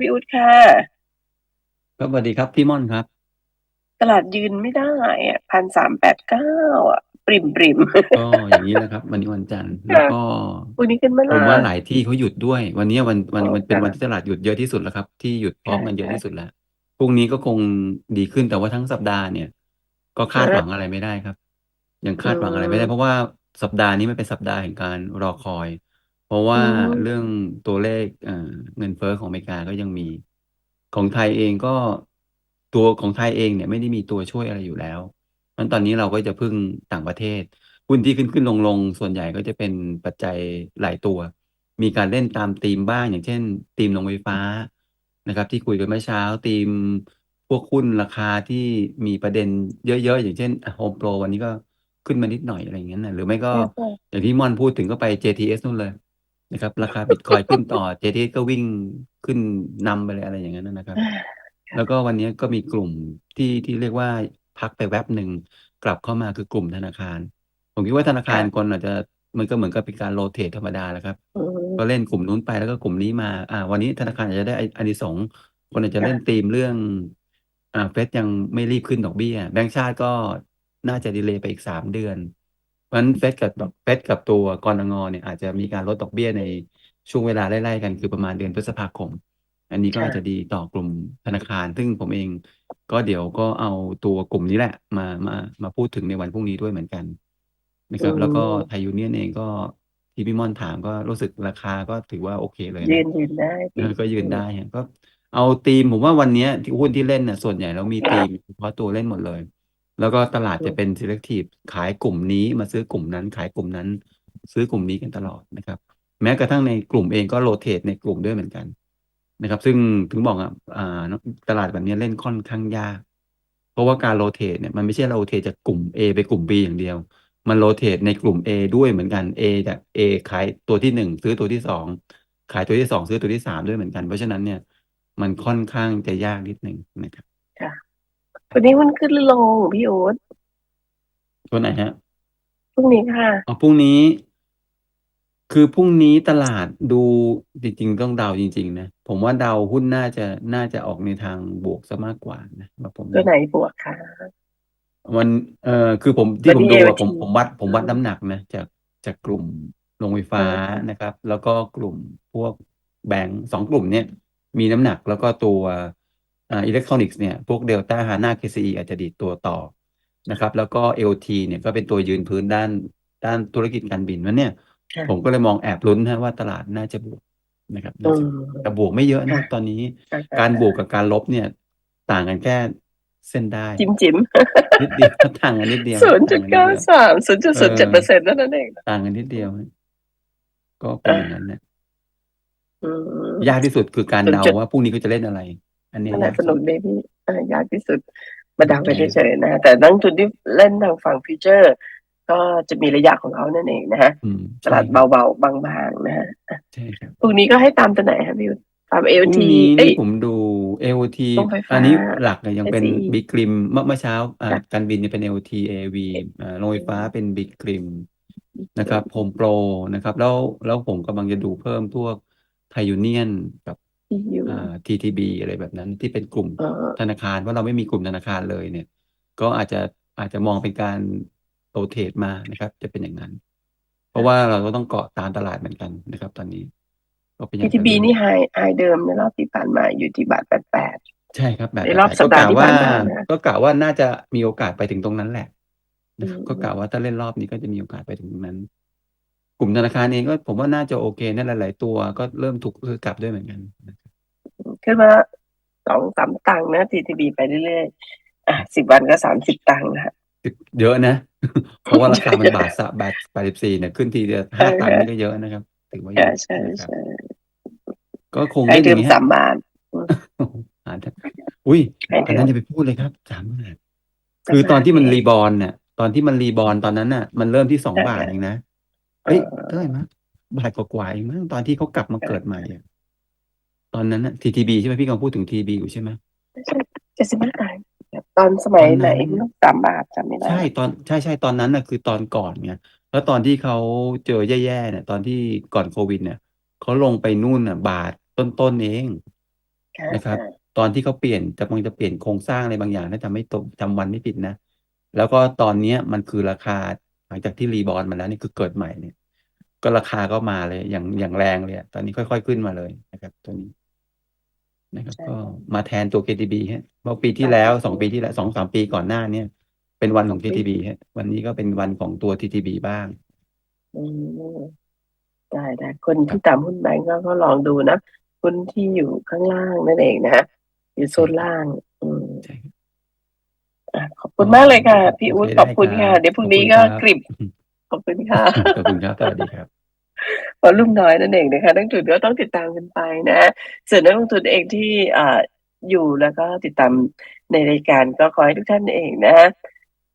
พี่อุ๊ดค่ะ ครับสวัสดีครับพี่ม่อนครับ ตลาดยืนไม่ได้อะพันสามแปดเก้าอะ ปริมปริมก็อย่างนี้นะครับ วันนี้วันจันทร์แล้วก็วันนี้ขึ้นมาผมละว่าหลายที่เขาหยุดด้วย วันนี้วันวันอ๋อมันเป็นค่ะวันที่ตลาดหยุดเยอะที่สุดแล้วครับ ที่หยุดพร้อมกันเยอะค่ะที่สุดแล้วพรุ่งนี้ก็คงดีขึ้นแต่ว่าทั้งสัปดาห์เนี่ย ก็คาดค่ะหวังอะไรไม่ได้ครับยังคาดหวังอะไรไม่ได้อืมเพราะว่าสัปดาห์นี้มันเป็นสัปดาห์แห่งการรอคอย เพราะว่าอืมเรื่องตัวเลขเอ่อเงินเฟ้อของอเมริกาก็ยังมี ของไทยเองก็ตัวของไทยเองเนี่ยไม่ได้มีตัวช่วยอะไรอยู่แล้วเพราะฉะนั้นตอนนี้เราก็จะพึ่งต่างประเทศหุ้นที่ขึ้นขึ้นลงลงส่วนใหญ่ก็จะเป็นปัจจัยหลายตัว มีการเล่นตามธีมบ้าง อย่างเช่นธีมโรงไฟฟ้านะครับ ที่คุยกันเมื่อเช้าธีมพวกหุ้นราคาที่มีประเด็นเยอะๆ อย่างเช่นโฮมโปรวันนี้ก็ขึ้นมานิดหน่อยอะไรอย่างเงี้ยนะหรือไม่ก็ค่ะค่ะอย่างที่ม่อนพูดถึงก็ไป JTS นู่นเลย นะครับ ราคาบิตคอยขึ้นต่อ JTS ก็วิ่งขึ้นนำไปเลยอะไรอย่างนั้นนะครับ แล้วก็วันนี้ก็มีกลุ่มที่ที่เรียกว่าพักไปแวบหนึ่งกลับเข้ามาคือกลุ่มธนาคาร ผมคิดว่าธนาคารค่ะคนอาจจะมันก็เหมือนกับเป็นการโรเตทธรรมดาแหละครับอืมก็เล่นกลุ่มนู้นไปแล้วก็กลุ่มนี้มา อ่า วันนี้ธนาคารอาจจะได้อานิสงส์คนอาจจะค่ะเล่นธีมเรื่อง อ่าเฟดยังไม่รีบขึ้นดอกเบี้ย แบงก์ชาติก็น่าจะดีเลย์ไปอีกสามเดือน เพราะฉะนั้นเฟดกับดอกเฟดกับตัวกรงเนี่ยอาจจะมีการลดดอกเบี้ยในช่วงเวลาไล่ๆกันคือประมาณเดือนพฤษภาคม อันนี้ก็ค่ะอาจจะดีต่อกลุ่มธนาคาร ซึ่งผมเองก็เดี๋ยวก็เอาตัวกลุ่มนี้แหละ มามามาพูดถึงในวันพรุ่งนี้ด้วยเหมือนกันนะอืครับ แล้วก็มไทยยูเนียนเองก็ที่พี่ม่อนถามก็รู้สึกราคาก็ถือว่าโอเคเลยยืนะนยืนได้เอพี่อก็ยือืนมได้ฮะก็เอาธีมผมว่าวันเนี้ยที่หุ้นที่เล่นน่ะส่วนใหญ่แล้วมีธีมเฉพาะตัวเล่นหมดเลย แล้วก็ตลาดอืจะมเป็น selective ขายกลุ่มนี้มาซื้อกลุ่มนั้น ขายกลุ่มนั้น ซื้อกลุ่มนี้กันตลอดนะครับ แม้กระทั่งในกลุ่มเองก็โรเตทในกลุ่มด้วยเหมือนกันนะครับ ซึ่งถึงบอกอะอ่าตลาดแบบนี้เล่นค่อนข้างยาก เพราะว่าการโรเตทเนี่ยมันไม่ใช่โรเตทจากกลุ่ม A ไปกลุ่ม B อย่างเดียว มันโรเตทในกลุ่ม A ด้วยเหมือนกัน A จาก A ขายตัวที่หนึ่งซื้อตัวที่สองขายตัวที่สองซื้อตัวที่สามด้วยเหมือนกัน เพราะฉะนั้นเนี่ยมันค่อนข้างจะยากนิดหนึ่งนะครับค่ะ วันนี้มันขึ้นหรือลงพี่อุ๊ดตัวไหนฮะพรุ่งนี้ค่ะ อ๋อพรุ่งนี้ คือพรุ่งนี้ตลาดดูจริงๆต้องเดาจริง ๆ นะ ผมว่าเดาหุ้นน่าจะน่าจะออกในทางบวกซะมากกว่านะว่าผมตัวไหนบวกค่ะมันเอ่อคือผมที่วันผมนี้ดู AOT อะผมผมวัดผมวัดอืมน้ำหนักนะจากจากกลุ่มโรงไฟฟ้าอืมนะครับ แล้วก็กลุ่มพวกแบงก์สองกลุ่มเนี่ย มีน้ำหนักแล้วก็ตัว อ่าอิเล็กทรอนิกส์เนี่ยพวกเดลต้าฮาน่าเคซีอาจจะดีดตัวต่อนะครับแล้วก็ LT เนี่ยก็เป็นตัวยืนพื้นด้านด้านธุรกิจการบินมันเนี่ยค่ะผมก็เลยมองแอบลุ้นนะว่าตลาดน่าจะบวกนะครับอืน่าจะมแต่บวกไม่เยอะนะค่ะตอนนี้ค่ะการบวกกับการลบเนี่ย ต่างกันแค่เส้นได้จิ้มจิ้มนิดเดียวต่างกันนิดเดียวศูนย์จุต่าดงกันนิดเก้าเดียวสามศูนย์จุดเอศูนย์เจ็ดเปอร์อเซ็นต์นั่นเองต่างกันนิดเดียวฮะก็เป็เอนออย่างนั้นนะอืมยากที่สุดคือการศูนย์เดาจุดว่าพรุ่งนี้เขาจะเล่นอะไร อันเนี้ยนั่นแหละยากสสุนุดกดีพี่เอ่อยากที่สุดมาเดาไปใช่เฉยๆนะแต่นักลงทุนที่เล่นทางฝั่งฟิวเจอร์ ก็จะมีระยะของเขานั่นเองนะฮะอืมตใช่ลาดครับเบาๆ บางๆนะฮะใช่ครับพรุ่งนี้ก็ให้ตามตัวไหนครับพี่ยุทธตามพรุ่ง AOT นี้เอ้นี่ยผมดู AOT โรงไฟอัฟ้านนี้หลักเนี่ยยังเป็น SCE บิ๊กกริมเมื่อเมื่อเช้าอ่าค่ะการบินเนี่ยเป็น AOT AV อ่าโรงไฟฟ้าเป็นบิ๊กกริมอืนะครับมโฮมโปรนะครับ แล้วแล้วผมกำลังจะดูเพิ่มพวกไทยูเนียนกับ EU อ่า TTB อะไรแบบนั้นที่เป็นกลุ่มเอ่อธนาคารเพราะเราไม่มีกลุ่มธนาคารเลยเนี่ย ก็อาจจะอาจจะมองเป็นการโรเทตมานะครับ จะเป็นอย่างนั้น เพราะว่าเราก็ต้องเกาะตามตลาดเหมือนกันนะครับ ตอนนี้ก็พยายามจะ TTB ลุ้นนี่ไฮไฮเดิมในรอบที่ผ่านมาอยู่ที่บาทแปดแปด ใช่ครับแบบในรอบแปดสัก็ปดาห์กะที่ว่าผ่านมานะก็กะว่าน่าจะมีโอกาสไปถึงตรงนั้นแหละอืนะครับมก็กะว่าถ้าเล่นรอบนี้ก็จะมีโอกาสไปถึงตรงนั้น กลุ่มธนาคารเองก็ผมว่าน่าจะโอเคนะหลาย ๆ ตัวก็เริ่มถูกซื้อกลับด้วยเหมือนกันนะครับ ขึ้นมาสองสามตังค์นะ TTB ไปเรื่อยๆอะสิบวันก็สามสิบตังค์นะฮะเยอะนะ เพราะว่าราคามันบาทสะบาทแปดสิบสี่เนี่ยขึ้นทีเดียวเอห้าอตังค์นี่ก็เยอะนะครับถือว่าเยใช่อะใช่นะครับใช่ก็คงไฮเล่นอเดิย่ามงนี้สาฮะมบาทอืมหาได้อุ้ยไฮอันเดินั้มนจะไปพูดเลยครับสามบาทสาคือมตอบานทที่มันเอรีงบอลเนี่ยตอนที่มันรีบอลตอนนั้นน่ะ มันเริ่มที่สองเออบาทเองนะเอเอ้ยอเท่าไหร่มั้งบาทกว่าๆเองมั้งตอนที่เขากลับมาเออเกิดใหม่อะ ตอนนั้นน่ะ TTB ใช่ไหมพี่กำลังพูดถึง TB อยู่ใช่ไหมไม่ใช่เจ็ดสิบห้าตังค์ตอนสตมัอยนไหนนั้นไม่รู้สามบาทจำไม่ได้ ใช่ตอนใช่ใช่ตอนนั้นน่ะคือตอนก่อนไงแล้วตอนที่เขาเจอแย่ๆเนี่ยตอนที่ก่อนโควิดเนี่ยเขาลงไปนู่นน่ะ บาทต้นๆเองค่ะนะครับ ตอนที่เขาเปลี่ยนจะกำลังจะเปลี่ยนโครงสร้างอะไรบางอย่างถ้าจำไม่ตรงจำวันไม่ผิดนะแล้วก็ตอนเนี้ยมันคือราคาหลังจากที่รีบอลมาแล้วนี่คือเกิดใหม่เนี่ย ก็ราคาก็มาเลยอย่างอย่างแรงเลยอะตอนนี้ค่อย ๆ ขึ้นมาเลยนะครับ ตัวนี้ นะครับใช่ก็มาแทนตัว KTB ฮะเมื่อปีที่แล้วสองปีที่แล้วสองสามปีก่อนหน้าเนี่ย เป็นวันของ KTB ฮะวันนี้ก็เป็นวันของตัว TTB บ้าง อืมได้ได้คนที่ตามหุ้นแบงก์ก็ก็ลองดูนะหุ้นที่อยู่ข้างล่างนั่นเองนะฮะอยู่โซนล่าง อืมใช่ครับ อะขอบคุณมากเลยค่ะ พี่อุ๊ดโอเคขอบคุณได้ค่ะรับเดี๋ยวพรุ่งนี้ขก็อบคุณครับกริบขอบคุณค่ะ ขอบคุณครับสวัสดีครับ วอลุ่มน้อยนั่นเองนะคะนักลงทุนก็ต้องติดตามกันไปนะส่วนนักลงทุนเองที่อ่าอยู่แล้วก็ติดตามในรายการก็ขอให้ทุกท่านเองนะ